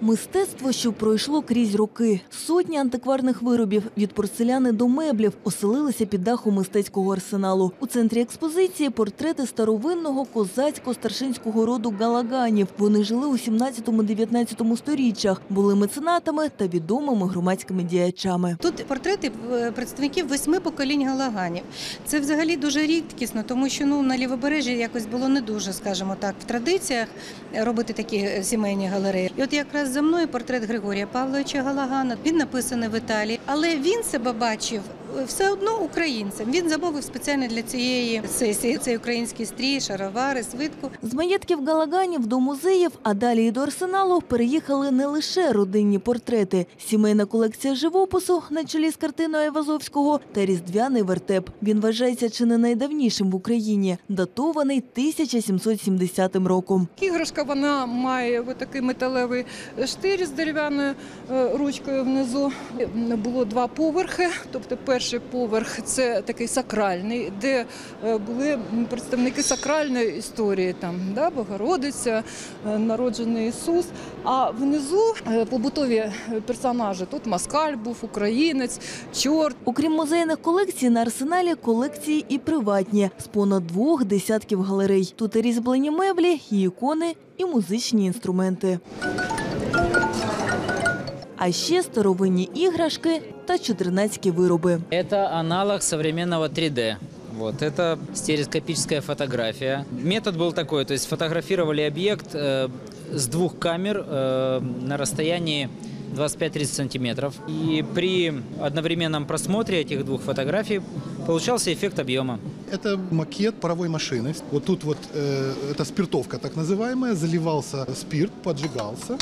Мистецтво, що пройшло крізь роки. Сотні антикварних виробів від порцеляни до меблів оселилися під дахом мистецького арсеналу. У центрі експозиції портрети старовинного козацько-старшинського роду галаганів. Вони жили у 17-19 сторіччях, були меценатами та відомими громадськими діячами. Тут портрети е, представників восьми поколінь галаганів. Це взагалі дуже рідкісно, тому що ну на лівобережжі якось було не дуже, скажімо так, в традиціях робити такі е, сімейні галереї. І от якраз за мною портрет Григорія Павловича Галагана. Він написаний в Італії, але він себе бачив. Е, Все одно українцем. Він замовив спеціально для цієї сесії цей український стрій, шаровари, свитку. З маєтків галаганів до музеїв, а далі і до арсеналу переїхали не лише родинні портрети, сімейна колекція живопису на чолі з картиною Айвазовського та різдвяний вертеп. Він вважається чи не найдавнішим в Україні, датований 1770 роком. Іграшка вона має такий металевий штир з дерев'яною е, ручкою внизу. Було два поверхи. Тобто перший поверх це такий сакральний, де е, були представники сакральної історії, там да, Богородиця, е, народжений Ісус. А внизу е, побутові персонажі. Тут москаль був, українець, чорт. Окрім музейних колекцій, на арсеналі колекції і приватні з понад двох десятків галерей. Тут і різьблені меблі, і ікони, і музичні інструменти А ще старовинні іграшки та чотирнацькі вироби. Это аналог современного 3D. Вот, это стереоскопическая фотография. Метод был такой, то есть фотографировали объект э, с двух камер э, на расстоянии 25-30 сантиметров. И при одновременном просмотре этих двух фотографий получался эффект объема. Это макет паровой машины. Вот тут вот э, это спиртовка так называемая, заливался спирт, поджигался.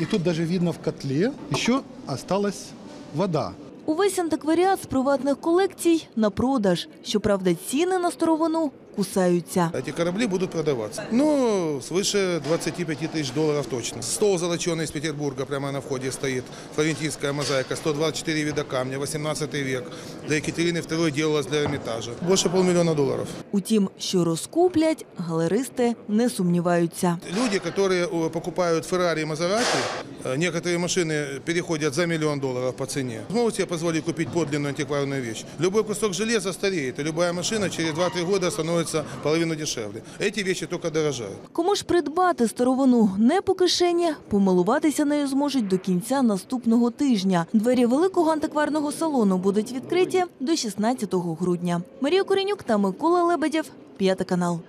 И тут даже видно в котле еще осталась вода. Увесь антикваріат з приватних колекцій на продаж. Щоправда, ціни на старовину кусаються. Эти корабли будут продаваться. Ну, свыше 25 тысяч долларов точно. Стол золоченый из Петербурга прямо на входе стоит. Флорентийская мозаика, 124 вида камня, 18 век. До Екатерины II делалась для Эрмитажа. Больше полмиллиона долларов. Утім, що розкуплять, галеристи не сумніваються. Люди, которые э, покупают Феррари и Мазерати, э, некоторые машины переходят за миллион долларов по цене. Могут себе позволить купить подлинную антикварную вещь. Любой кусок железа стареет, и любая машина через 2-3 года становится половину дешевле. Эти вещи только дорожают. Кому ж придбати старовину не по кишені, помилуватися нею зможуть до кінця наступного тижня. Двері великого антикварного салону будуть відкриті до 16 грудня. Марія Коренюк та Микола Лебедєв, п'ятий канал.